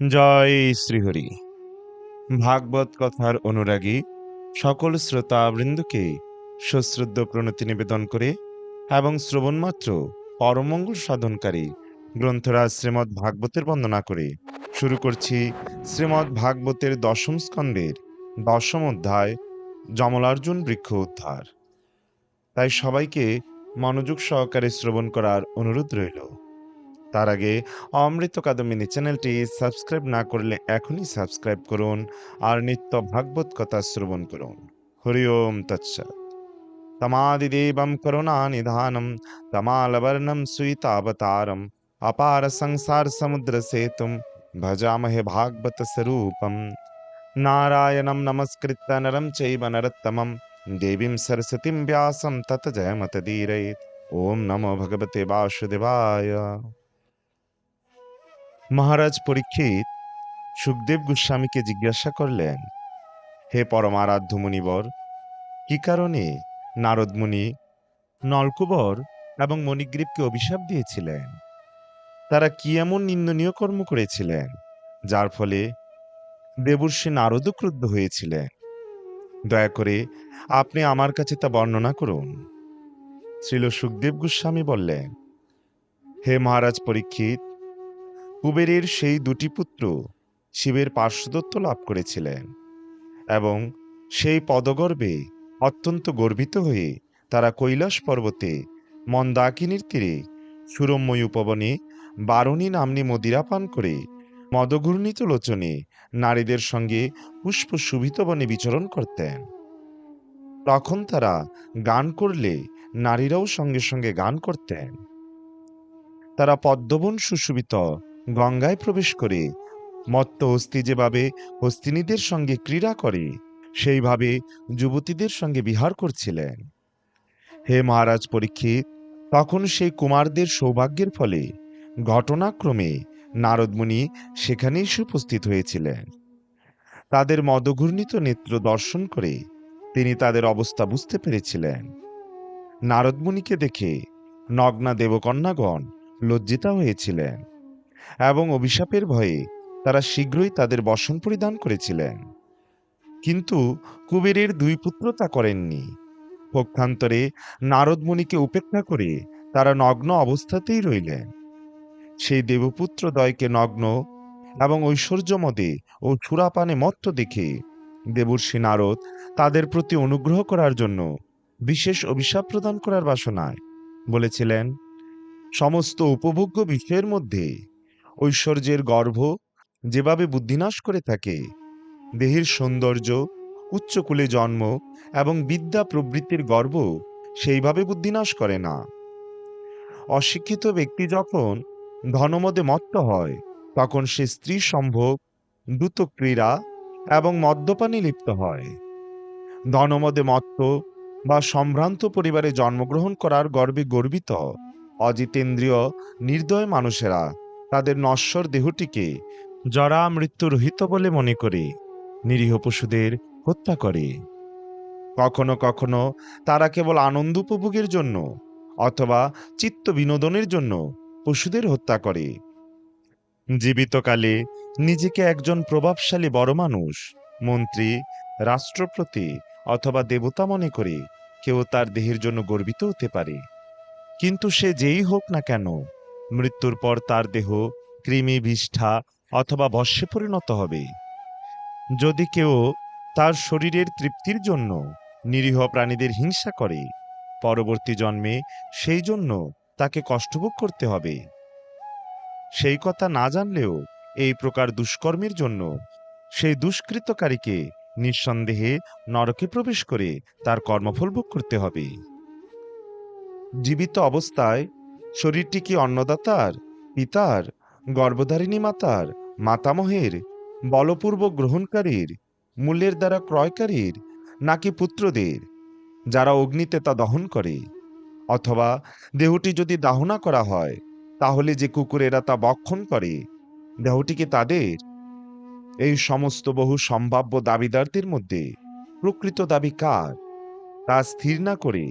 জয় শ্রীহরি। ভাগবত কথার অনুরাগী সকল শ্রোতাবৃন্দকে সশ্রদ্ধ প্রণতি নিবেদন করে এবং শ্রবণমাত্র পরমঙ্গল সাধনকারী গ্রন্থরাজ শ্রীমৎ ভাগবতের বন্দনা করে শুরু করছি শ্রীমৎ ভাগবতের দশম স্কন্দের দশম অধ্যায় যমলার্জুন বৃক্ষ উদ্ধার। তাই সবাইকে মনোযোগ সহকারে শ্রবণ করার অনুরোধ রইল। তার আগে অমৃত কাদম্বিনী চ্যানেলটি সাবস্ক্রাইব না করলে এখনই সাবস্ক্রাইব করুন আর নিত্য ভাগবত কথা শ্রবণ করুন। হরি ওম তৎসৎ। তমাদিদেবম করুণা নিধানম, তমালবর্ণম সুইতাবতারম অপার সংসার সমুদ্র সেতুম, ভজামহে ভাগবত স্বরূপম। নারায়ণম নমস্কৃত্য নরম চৈব নরোত্তমম, দেবীম সরস্বতীম ব্যাসম তত জয়মতদীরয়েত ওম নমো ভগবতে বাসুদেবায়। মহারাজ পরীক্ষিত সুখদেব গোস্বামীকে জিজ্ঞাসা করলেন, হে পরমারাধ্য মুনিবর, কি কারণে নারদ মুনি নলকুবর এবং মণিগ্রীবকে অভিশাপ দিয়েছিলেন? তারা কি এমন নিন্দনীয় কর্ম করেছিলেন, যার ফলে দেবর্ষী নারদও ক্রুদ্ধ হয়েছিলেন? দয়া করে আপনি আমার কাছে তা বর্ণনা করুন। শ্রীল সুখদেব গোস্বামী বললেন, হে মহারাজ পরীক্ষিত কুবেরের সেই দুটি পুত্র শিবের পার্শ্বদত্ত লাভ করেছিলেন এবং সেই পদগর্বে অত্যন্ত গর্বিত হয়ে তারা কৈলাস পর্বতে মন্দাকিনীর তীরে সুরম্যয় উপবনে বারণী নামনি মদিরা পান করে মদঘূর্ণিত লোচনে নারীদের সঙ্গে পুষ্প সুভিত বনে বিচরণ করতেন। তখন তারা গান করলে নারীরাও সঙ্গে সঙ্গে গান করতেন। তারা পদ্মবন সুশোভিত গঙ্গায় প্রবেশ করে। মত্ত হস্তি যেভাবে হস্তিনীদের সঙ্গে ক্রীড়া করে, সেইভাবে যুবতীদের সঙ্গে বিহার করছিলেন। হে মহারাজ পরীক্ষিত, তখন সেই কুমারদের সৌভাগ্যের ফলে ঘটনাক্রমে নারদমুনি সেখানেই উপস্থিত হয়েছিলেন। তাদের মদঘূর্ণিত নেত্র দর্শন করে তিনি তাদের অবস্থা বুঝতে পেরেছিলেন। নারদমুনিকে দেখে নগ্না দেবকন্যাগণ লজ্জিতা হয়েছিলেন। এবং অভিশাপের ভয়ে তারা শীঘ্রই তাদের বসন পরিধান করেছিলেন। কিন্তু কুবেরের দুই পুত্র তা করেননি। পক্ষান্তরে নারদমণিকে উপেক্ষা করে তারা নগ্ন অবস্থাতেই রইলেন। সেই দেবপুত্র দয়কে নগ্ন এবং ঐশ্বর্যমদে ও সুরাপানে মত্ত দেখে দেবর্ষী নারদ তাদের প্রতি অনুগ্রহ করার জন্য বিশেষ অভিশাপ প্রদান করার বাসনায় বলেছিলেন, সমস্ত উপভোগ্য বিষয়ের মধ্যে ঐশ্বর্যের গর্ভ যেভাবে বুদ্ধিনাশ করে থাকে, দেহের সৌন্দর্য, উচ্চকুলে জন্ম এবং বিদ্যা প্রবৃত্তির গর্ব সেইভাবে বুদ্ধিনাশ করে না। অশিক্ষিত ব্যক্তি যখন ধনমদে মত্ত হয়, তখন সে স্ত্রী সম্ভোগ দ্রুত ক্রীড়া এবং মদ্যপানে লিপ্ত হয়। ধনমদে মত্ত বা সম্ভ্রান্ত পরিবারে জন্মগ্রহণ করার গর্বে গর্বিত অজিতেন্দ্রীয় নির্দয় মানুষেরা তাদের নশ্বর দেহটিকে জরা মৃত্যুরহিত বলে মনে করে, নিরীহ পশুদের হত্যা করে। কখনো কখনো তারা কেবল আনন্দ উপভোগের জন্য অথবা চিত্ত বিনোদনের জন্য পশুদের হত্যা করে। জীবিতকালে নিজেকে একজন প্রভাবশালী বড় মানুষ, মন্ত্রী, রাষ্ট্রপতি অথবা দেবতা মনে করে কেউ তার দেহের জন্য গর্বিত হতে পারে। কিন্তু সে যেই হোক না কেন মৃত্যুর পর তার দেহ কৃমি বিষ্ঠা অথবা বর্ষে পরিণত হবে। যদি কেউ তার শরীরের তৃপ্তির জন্য নিরীহ প্রাণীদের হিংসা করে, পরবর্তী জন্মে সেই জন্য তাকে কষ্টভোগ করতে হবে। সেই কথা না জানলেও এই প্রকার দুষ্কর্মের জন্য সেই দুষ্কৃতকারীকে নিঃসন্দেহে নরকে প্রবেশ করে তার কর্মফল ভোগ করতে হবে। জীবিত অবস্থায় শরীরটি কি অন্নদাতার, পিতার, গর্ভধারিণী মাতার, মাতামহের, বলপূর্বক গ্রহণকারীর মূল্যের দ্বারা ক্রয়কারীর, নাকি পুত্রদের, যারা অগ্নিতে তা দহন করে? অথবা দেহটি যদি দাহনা করা হয়, তাহলে যে কুকুরেরা তা বক্ষণ করে, দেহটি কি তাদের? এই সমস্ত বহু সম্ভাব্য দাবিদারদের মধ্যে প্রকৃত দাবি কার? তা স্থির না করে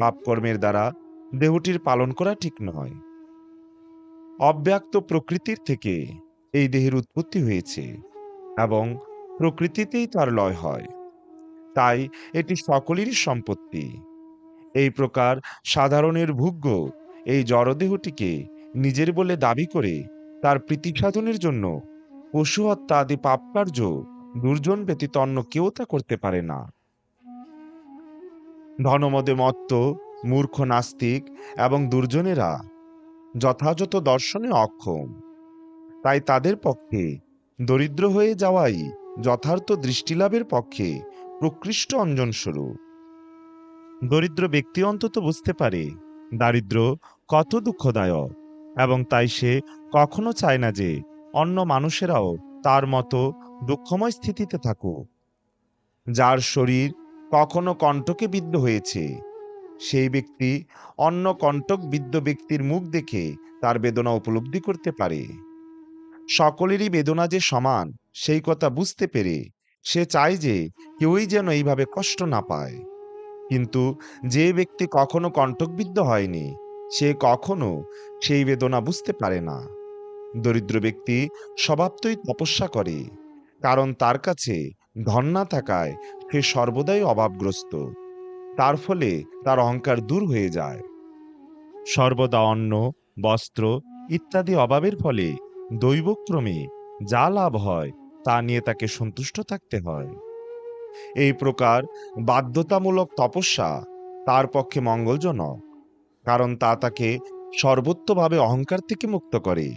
পাপকর্মের দ্বারা দেহটির পালন করা ঠিক নয়। অব্যক্ত প্রকৃতির থেকে এই দেহের উৎপত্তি হয়েছে এবং প্রকৃতিতেই তার লয় হয়। তাই এটি সকলেরই সম্পত্তি। এই প্রকার সাধারণের ভোগ্য এই জড়দেহটিকে নিজের বলে দাবি করে তার প্রীতি সাধনের জন্য পশু হত্যা আদি পাপকার্য দুর্জন ব্যতীত অন্য কেউ তা করতে পারে না। ধনমদে মত্ত মূর্খ নাস্তিক এবং দুর্জনেরা যথাযথ দর্শনে অক্ষম। তাই তাদের পক্ষে দরিদ্র হয়ে যাওয়াই যথার্থ দৃষ্টিলাভের পক্ষে প্রকৃষ্ট অঞ্জনস্বরূপ। দরিদ্র ব্যক্তি অন্তত বুঝতে পারে, দারিদ্র কত দুঃখদায়ক এবং তাই সে কখনো চায় না যে অন্য মানুষেরাও তার মতো দুঃখময় স্থিতিতে থাকুক। যার শরীর কখনো কণ্টকে বিদ্ধ হয়েছে সেই ব্যক্তি অন্য কণ্টক বিদ্ধ ব্যক্তির মুখ দেখে তার বেদনা উপলব্ধি করতে পারে। সকলেরই বেদনা যে সমান, সেই কথা বুঝতে পেরে সে চায় যে কেউই যেন এইভাবে কষ্ট না পায়। কিন্তু যে ব্যক্তি কখনো কণ্টকবিদ্ধ হয়নি, সে কখনো সেই বেদনা বুঝতে পারে না। দরিদ্র ব্যক্তি স্বভাবতই তপস্যা করে, কারণ তার কাছে ধন না থাকায় সে সর্বদাই অভাবগ্রস্ত। তার ফলে তার অহংকার দূর হয়ে যায়। সর্বদা অন্ন, বস্ত্র ইত্যাদি অভাবের ফলে দৈবক্রমে যা লাভ হয়, তা নিয়ে তাকে সন্তুষ্ট থাকতে হয়। এই প্রকার বাধ্যতামূলক তপস্যা তার পক্ষে মঙ্গলজনক, কারণ তা তাকে সর্বত্রভাবে অহংকার থেকে মুক্ত করে।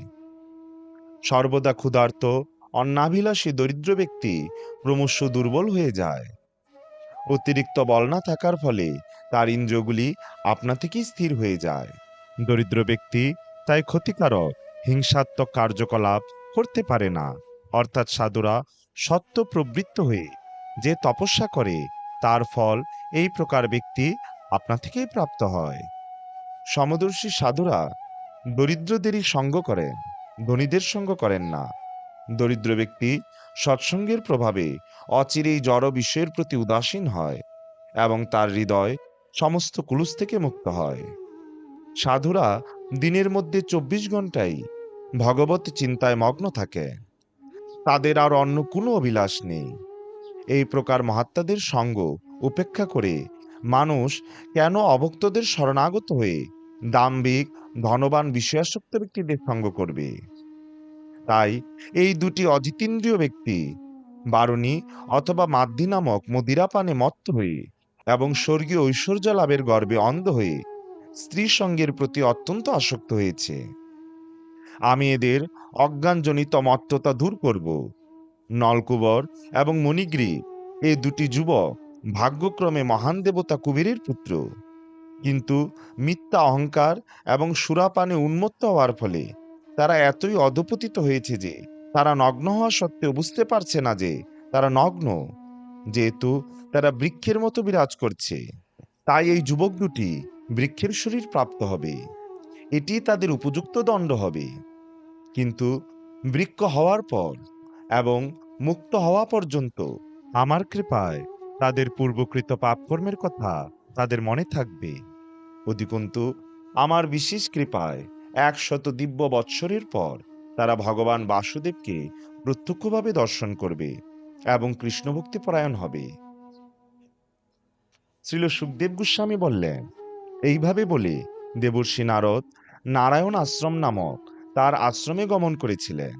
সর্বদা ক্ষুধার্ত, অন্নাভিলাষী, দরিদ্র ব্যক্তি ক্রমশ দুর্বল হয়ে যায়। অতিরিক্ত বল না থাকার ফলে তার ইন্দ্রিয়গুলি আপনা থেকেই স্থির হয়ে যায়। দরিদ্র ব্যক্তি তাই ক্ষতিকারক, হিংসাত্মক কার্যকলাপ করতে পারে না। অর্থাৎ সাধুরা সত্য প্রবৃত্ত হয়ে যে তপস্যা করে, তার ফল এই প্রকার ব্যক্তি আপনা থেকেই প্রাপ্ত হয়। সমদর্শী সাধুরা দরিদ্রদেরই সঙ্গ করেন, ধনীদের সঙ্গ করেন না। দরিদ্র ব্যক্তি সৎসঙ্গের প্রভাবে অচিরেই জড় বিষয়ের প্রতি উদাসীন হয় এবং তার হৃদয় সমস্ত কুলুস থেকে মুক্ত হয়। সাধুরা দিনের মধ্যে চব্বিশ ঘন্টাই ভগবত চিন্তায় মগ্ন থাকে। তাদের আর অন্য কোনো অভিলাষ নেই। এই প্রকার মহাত্মাদের সঙ্গ উপেক্ষা করে মানুষ কেন অভক্তদের শরণাগত হয়ে দাম্ভিক, ধনবান, বিষয়াসক্ত ব্যক্তিদের সঙ্গ করবে? তাই এই দুটি অজিতেন্দ্রীয় ব্যক্তি, বারণী অথবা মাদ্দি নামক মদিরাপানে মত্ত হয়ে এবং স্বর্গীয় ঐশ্বর্য লাভের গর্বে অন্ধ হয়ে স্ত্রী সঙ্গের প্রতি অত্যন্ত আসক্ত হয়েছে। আমি এদের অজ্ঞানজনিত মত্ততা দূর করব। নলকুবর এবং মণিগ্রী এই দুটি যুবক ভাগ্যক্রমে মহান দেবতা কুবেরের পুত্র। কিন্তু মিথ্যা অহংকার এবং সুরাপানে উন্মত্ত হওয়ার ফলে তারা এতই অধপতিত হয়েছে যে তারা নগ্ন হওয়া সত্ত্বেও বুঝতে পারছে না যে তারা নগ্ন, যেহেতু তারা বৃক্ষের মতো বিরাজ করছে। তাই এই যুবক দুটি বৃক্ষের শরীর প্রাপ্ত হবে। এটি তাদের উপযুক্ত দণ্ড হবে। কিন্তু বৃক্ষ হওয়ার পর এবং মুক্ত হওয়া পর্যন্ত আমার কৃপায় তাদের পূর্বকৃত পাপকর্মের কথা তাদের মনে থাকবে। অধিকন্তু, আমার বিশেষ কৃপায় একশত দিব্য বৎসরের পর তারা ভগবান বাসুদেবকে প্রত্যক্ষভাবে দর্শন করবে এবং কৃষ্ণভক্তি পরায়ণ হবে। শ্রীল সুখদেব গোস্বামী বললেন, এইভাবে বলে দেবর্ষী নারদ নারায়ণ আশ্রম নামক তার আশ্রমে গমন করেছিলেন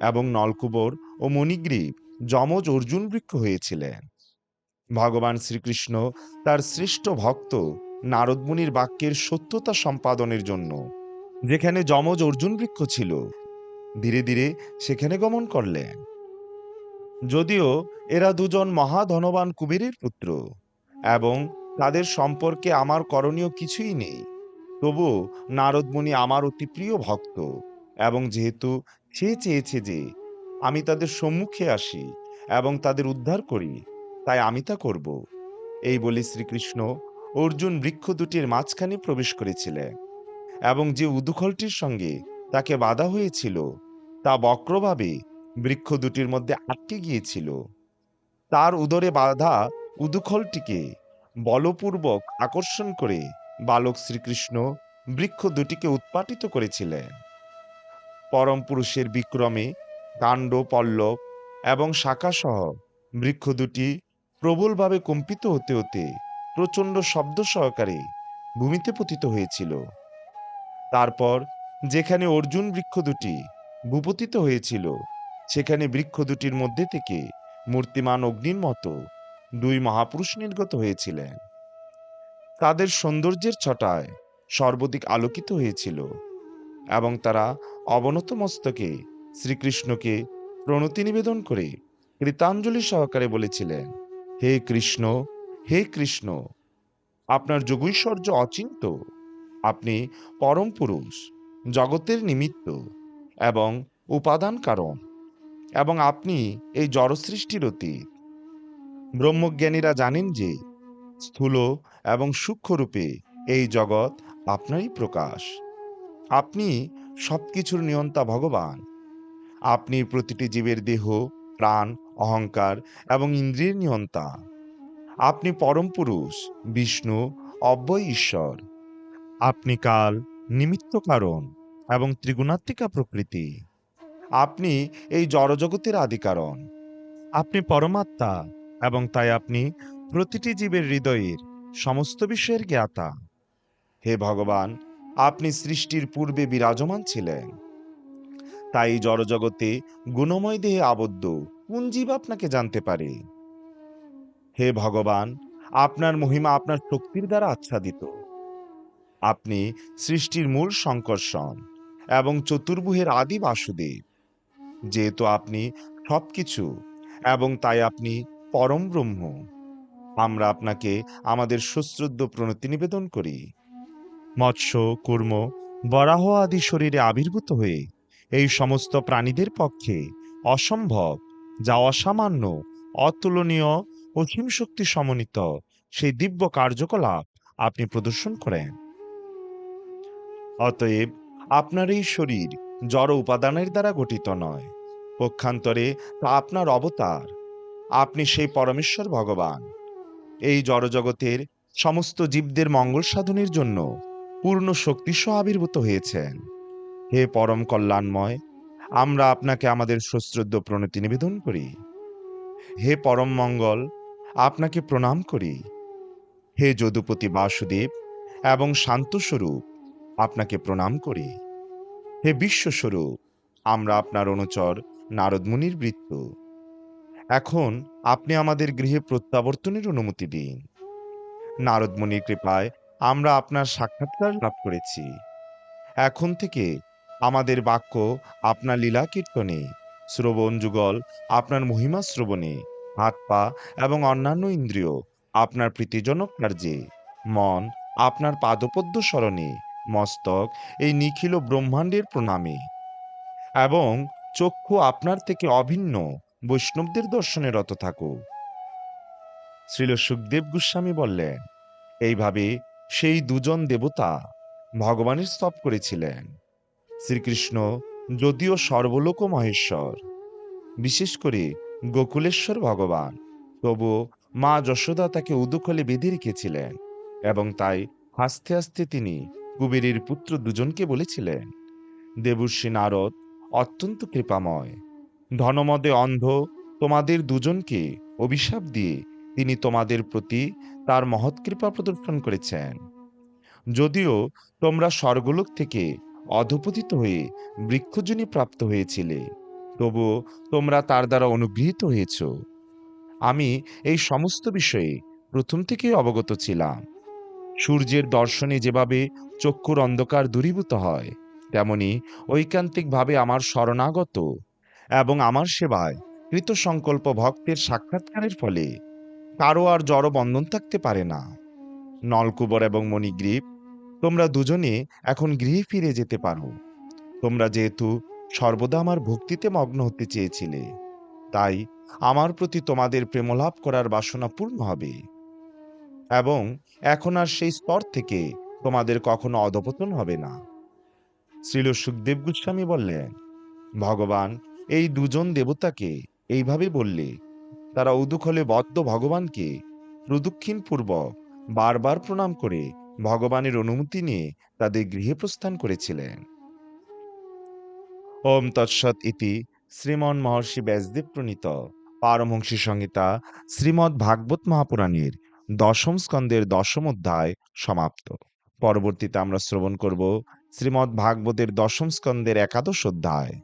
এবং নলকুবর ও মণিগ্রীব যমজ অর্জুন বৃক্ষ হয়েছিলেন। ভগবান শ্রীকৃষ্ণ তার শ্রেষ্ঠ ভক্ত নারদমুনির বাক্যের সত্যতা সম্পাদনের জন্য যেখানে যমজ অর্জুন বৃক্ষ ছিল। ধীরে ধীরে সেখানে গমন করলেন। যদিও এরা দুজন মহাধনবান কুবেরের পুত্র এবং তাদের সম্পর্কে আমার করণীয় কিছুই নেই। তবু নারদমুনি আমার অতি প্রিয় ভক্ত এবং যেহেতু সে চেয়েছে যে আমি তাদের সম্মুখে আসি এবং তাদের উদ্ধার করি, তাই আমি তা করব। এই বলে শ্রীকৃষ্ণ অর্জুন বৃক্ষ দুটির মাঝখানে প্রবেশ করেছিলেন। এবং যে উদুখলটির সঙ্গে তাকে বাধা হয়েছিল, তা বক্রভাবে বৃক্ষ দুটির মধ্যে আটকে গিয়েছিল। তার উদরে বাধা উদুখলটিকে বলপূর্বক আকর্ষণ করে বালক শ্রীকৃষ্ণ বৃক্ষ দুটিকে উৎপাটিত করেছিলেন। পরম পুরুষের বিক্রমে কাণ্ড, পল্লব এবং শাখাসহ বৃক্ষ দুটি প্রবলভাবে কম্পিত হতে হতে প্রচণ্ড শব্দ সহকারে ভূমিতে পতিত হয়েছিল। তারপর যেখানে অর্জুন বৃক্ষ দুটি ভূপতিত হয়েছিল, সেখানে বৃক্ষ দুটির মধ্যে থেকে মূর্তিমান অগ্নির মতো দুই মহাপুরুষ নির্গত হয়েছিলেন। তাদের সৌন্দর্যের ছটায় সর্বাধিক আলোকিত হয়েছিল এবং তারা অবনত মস্তকে শ্রীকৃষ্ণকে প্রণতি নিবেদন করে কৃতাঞ্জলি সহকারে বলেছিলেন, হে কৃষ্ণ হে কৃষ্ণ, আপনার যোগৈশ্বর্য অচিন্ত আপনি পরম পুরুষ, জগতের নিমিত্ত এবং উপাদান কারণ, এবং আপনি এই জড়সৃষ্টির অতীত। ব্রহ্মজ্ঞানীরা জানেন যে স্থূল এবং সূক্ষ্মরূপে এই জগৎ আপনারই প্রকাশ। আপনি সবকিছুর নিয়ন্তা ভগবান। আপনি প্রতিটি জীবের দেহ, প্রাণ, অহংকার এবং ইন্দ্রিয়ের নিয়ন্তা। আপনি পরম পুরুষ, বিষ্ণু, অব্যয় ঈশ্বর। আপনি কাল নিমিত্ত কারণ এবং ত্রিগুণাত্মিকা প্রকৃতি। আপনি এই জড়জগতের আদি কারণ আপনি পরমাত্মা এবং তাই আপনি প্রতিটি জীবের হৃদয়ের সমস্ত বিষয়ের জ্ঞাতা। হে ভগবান, আপনি সৃষ্টির পূর্বে বিরাজমান ছিলেন। তাই জড়জগতে গুণময় দেহে আবদ্ধ কোন জীব আপনাকে জানতে পারে? হে ভগবান, আপনার মহিমা আপনার শক্তির দ্বারা আচ্ছাদিত। আপনি সৃষ্টির মূল সংকর্ষণ এবং চতুর্ভুহের আদি বাসুদেব। যেহেতু আপনি সব কিছু এবং তাই আপনি পরম ব্রহ্ম, আমরা আপনাকে আমাদের সুশ্রদ্ধ প্রণতি নিবেদন করি। মৎস্য, কুর্ম, বরাহ আদি শরীরে আবির্ভূত হয়ে এই সমস্ত প্রাণীদের পক্ষে অসম্ভব, যা অসামান্য, অতুলনীয় অসীম শক্তি সমন্বিত সেই দিব্য কার্যকলাপ আপনি প্রদর্শন করেন। অতএব আপনার এই শরীর জড় উপাদানের দ্বারা গঠিত নয়। পক্ষান্তরে তা আপনার অবতার। আপনি সেই পরমেশ্বর ভগবান। এই জড়জগতের সমস্ত জীবদের মঙ্গল সাধনের জন্য পূর্ণ শক্তিসহ আবির্ভূত হয়েছেন। হে পরম কল্যাণময়, আমরা আপনাকে আমাদের সশ্রদ্ধ প্রণতি নিবেদন করি। হে পরম মঙ্গল, আপনাকে প্রণাম করি। হে যদুপতি বাসুদেব এবং শান্তস্বরূপ আপনাকে প্রণাম করি। হে বিশ্বস্বরূপ, আমরা আপনার অনুচর নারদমুনির বৃত্ত। এখন আপনি আমাদের গৃহে প্রত্যাবর্তনের অনুমতি দিন। নারদমুনির কৃপায় আমরা আপনার সাক্ষাৎকার লাভ করেছি। এখন থেকে আমাদের বাক্য আপনার লীলা কীর্তনে, শ্রবণ যুগল আপনার মহিমা শ্রবণে, হাত পা এবং অন্যান্য ইন্দ্রিয় আপনার প্রীতিজনক কার্যে, মন আপনার পাদপদ্ম স্মরণে মস্তক, এই নিখিল ব্রহ্মাণ্ডের প্রণামে এবং চক্ষু আপনার থেকে অভিন্ন। বৈষ্ণবদের দর্শনে রত থাকুক শ্রীল সুখদেব গোস্বামী বললেন, এইভাবে সেই দুজন দেবতা ভগবানের স্তব করেছিলেন। শ্রীকৃষ্ণ যদিও সর্বলোক মহেশ্বর, বিশেষ করে গোকুলেশ্বর ভগবান, তবু মা যশোদা তাকে উদুকলে বেঁধে রেখেছিলেন এবং তাই হাসতে হাসতে তিনি কুবেরের পুত্র দুজনকে বলেছিলেন, দেবর্ষী নারদ, অত্যন্ত কৃপাময়। ধনমদে অন্ধ, তোমাদের দুজনকে অভিশাপ দিয়ে তিনি তোমাদের প্রতি তার মহৎ কৃপা প্রদর্শন করেছেন। যদিও তোমরা স্বর্গলোক থেকে অধপতিত হয়ে বৃক্ষজনী প্রাপ্ত হয়েছিলে তবু তোমরা তার দ্বারা অনুগৃহীত হয়েছ। আমি এই সমস্ত বিষয়ে প্রথম থেকেই অবগত ছিলাম। সূর্যের দর্শনে যেভাবে চক্ষুর অন্ধকার দূরীভূত হয়, তেমনি ঐকান্তিকভাবে আমার শরণাগত এবং আমার সেবায় কৃত সংকল্প ভক্তের সাক্ষাৎকারের ফলে কারও আর জড় বন্ধন থাকতে পারে না। নলকুবর এবং মণিগ্রীব, তোমরা দুজনে এখন গৃহে ফিরে যেতে পারো। তোমরা যেহেতু সর্বদা আমার ভক্তিতে মগ্ন হতে চেয়েছিলে, তাই আমার প্রতি তোমাদের প্রেমলাভ করার বাসনা পূর্ণ হবে। এবং এখন আর সেই স্তর থেকে তোমাদের কখনো অধপতন হবে না। শ্রীল সুখদেব গোস্বামী বললেন, ভগবান, এই দুজন দেবতাকে এইভাবে বললে, তারা উদুখলে বদ্ধ ভগবানকে প্রদক্ষিণ পূর্বক বারবার প্রণাম করে ভগবানের অনুমতি নিয়ে তাদের গৃহে প্রস্থান করেছিলেন। ওম তৎসৎ ইতি শ্রীমন মহর্ষি ব্যাসদেব প্রণীত। পারমহংসী সংহিতা শ্রীমদ্ ভাগবত মহাপুরাণের দশম স্কন্দের দশম অধ্যায় সমাপ্ত। পরবর্তীতে আমরা শ্রবণ করব শ্রীমদ্ ভাগবতের দশম স্কন্দের একাদশ অধ্যায়,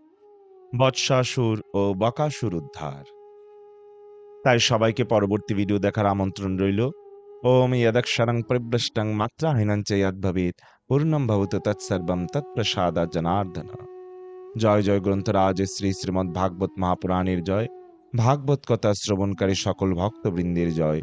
বৎসাসুর ও বকাসুর উদ্ধার। তাই সবাইকে পরবর্তী ভিডিও দেখার আমন্ত্রণ রইল। ওম যদক্ষরং পরিভ্রষ্টং মাত্রাহীনং চ যদ্ভবেৎ পূর্ণম ভবতু তৎসর্বম তৎপ্রসাদা জনার্দন। জয় জয় গ্রন্থরাজ, শ্রী শ্রীমদ্ ভাগবত মহাপুরাণের জয়। ভাগবত কথা শ্রবণকারী সকল ভক্তবৃন্দের জয়।